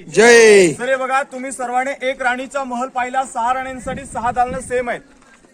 जय. तर हे बघा तुम्ही सर्वांनी एक राणीचा महल पाहिला. सहा राण्यांसाठी सहा दालनं सेम आहेत.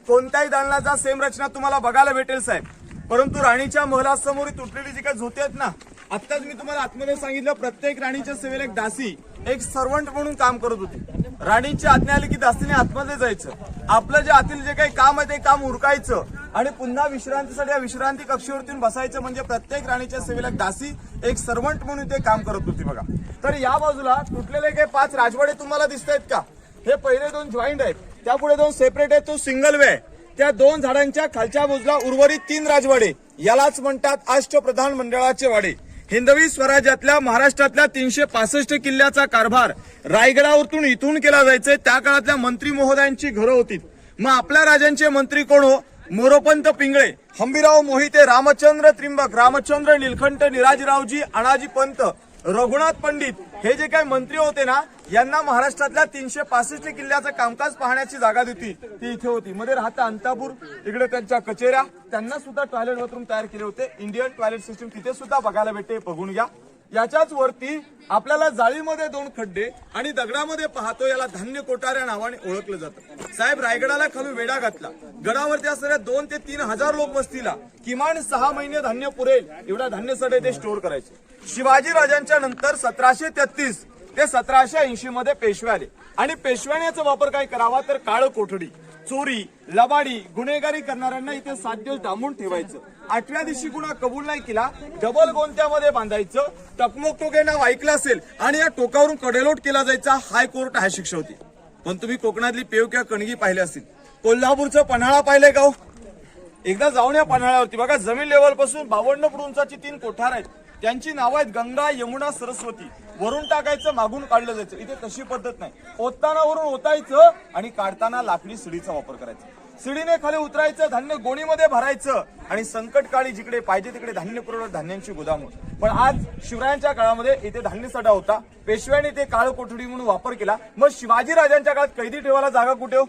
कोणत्याही दालनाचा सेम रचना तुम्हाला बघायला भेटेल साहेब. परंतु राणीच्या महलासमोर तुटलेली जी काही झोते आहेत ना आत्ताच मी तुम्हाला आत्मने सांगितलं प्रत्येक राणीच्या सेवेला एक दासी एक सर्वंट म्हणून काम करत होती. राणीची आज्ञा आली की दासीने आतमध्ये जायचं. आपलं जे आतील जे काही काम आहे ते काम उरकायचं. आणि पुन्हा विश्रांतीसाठी या विश्रांती कक्षेवरती बसायचं म्हणजे प्रत्येक राणीच्या सेवेला दासी एक सर्वंट म्हणून ते काम करत होती बघा. तर या बाजूला तुटलेले काही पाच राजवाडे तुम्हाला दिसत आहेत का? हे पहिले दोन जॉईंट आहेत. त्यापुढे दोन सेपरेट आहेत. तो सिंगल वे आहे त्या दोन झाडांच्या खालच्या बाजूला उर्वरित तीन राजवाडे. यालाच म्हणतात अष्टप्रधान मंडळाचे वाडे. हिंदवी स्वराज्यातल्या महाराष्ट्रातल्या तीनशे पासष्ट किल्ल्याचा कारभार रायगडावरतून इथून केला जायचे त्या काळातल्या मंत्री महोदयांची घरं होती. मग आपल्या राजांचे मंत्री कोण हो? मोरोपंत पिंगळे हंबीराव मोहिते रामचंद्र त्रिंबक रामचंद्र निलखंठ निराजीरावजी अणाजी पंत रघुनाथ पंडित हे जे काही मंत्री होते ना यांना महाराष्ट्रातल्या तीनशे पासष्ट किल्ल्याचं कामकाज पाहण्याची जागा देती ती इथे होती. मध्ये राहता अंतापूर इकडे त्यांच्या कचेऱ्या त्यांना सुद्धा टॉयलेट बाथरूम तयार केले होते. इंडियन टॉयलेट सिस्टम तिथे सुद्धा बघायला भेटते बघून घ्या. याच्याच वरती आपल्याला जाळीमध्ये दोन खड्डे आणि दगडामध्ये पाहतो याला धान्य कोटाऱ्या नावाने ओळखलं जातं. साहेब रायगडाला खालून वेढा घातला. गडावरती असणाऱ्या दोन ते तीन हजार लोक वस्तीला किमान सहा महिने धान्य पुरेल एवढा धान्य सडे ते स्टोअर करायचे. शिवाजी राजांच्या नंतर सतराशे तेहतीस ते सतराशे ऐंशी मध्ये पेशवे आले. आणि पेशव्याने वापर काय करावा? तर काळ कोठडी चोरी लबाडी गुन्हेगारी करणाऱ्यांना इथे सात दिवस डांबून ठेवायचं. आठव्या दिवशी गुन्हा कबूल नाही केला डबल गोंत्यामध्ये बांधायचं. टकमोक टोके नाव ऐकलं असेल आणि या टोकावरून कडेलोट केला जायचा हायकोर्ट हा शिक्षा होती. पण तुम्ही कोकणातली पेव किंवा कणगी पाहिले असतील. कोल्हापूरचं पन्हाळा पाहिलंय का हो? एकदा जाऊन या पन्हाळ्यावरती. बघा जमीन लेवलपासून बावन्न फूट उंचाची तीन कोठार आहेत. त्यांची नावं आहेत गंगा यमुना सरस्वती. वरून टाकायचं मागून काढलं जायचं. इथे तशी पद्धत नाही. ओतताना वरून ओतायचं आणि काढताना लाकडी सिडीचा वापर करायचा. सिडीने खाली उतरायचं धान्य गोणीमध्ये भरायचं आणि संकटकाळी जिकडे पाहिजे तिकडे धान्य पुरवठा धान्यांची गोदाम पण आज शिवरायांच्या काळामध्ये इथे धान्य सडा होता. पेशव्याने ते काळ कोठडी म्हणून वापर केला. मग शिवाजीराजांच्या काळात कैदी ठेवायला जागा कुठे हो?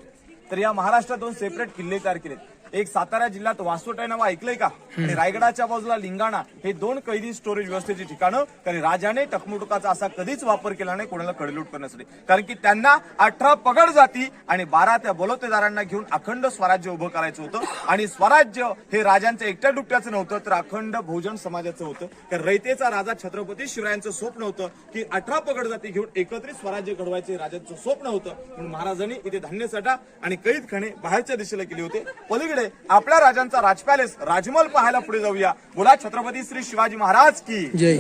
तर या महाराष्ट्रात दोन सेपरेट किल्ले तयार केलेत. एक सातारा जिल्ह्यात वासोट आहे नाव ऐकलंय का? आणि रायगडाच्या बाजूला लिंगाणा हे दोन कैदी स्टोरेज व्यवस्थेची ठिकाणं कारण राजाने टकमुटुकाचा असा कधीच वापर केला नाही कोणाला कडलूट करण्यासाठी. कारण की त्यांना अठरा पगड जाती आणि बारा त्या बलवतेदारांना घेऊन अखंड स्वराज्य उभं करायचं होतं. आणि स्वराज्य हे राजांच्या एकट्या दुकट्याचं नव्हतं तर अखंड बहुजन समाजाचं होतं. कारण रयतेचा राजा छत्रपती शिवरायांचं स्वप्न होतं की अठरा पगड जाती घेऊन एकत्रित स्वराज्य घडवायचे राजांचं स्वप्न होतं. म्हणून महाराजांनी इथे धान्य साठा आणि कैद खाणे बाहेरच्या दिशेला केले होते. पलीकडे आपल्या राजांचा राज पॅलेस राजमहल पाहायला पुढे जाऊया. बोला छत्रपती श्री शिवाजी महाराज की. जय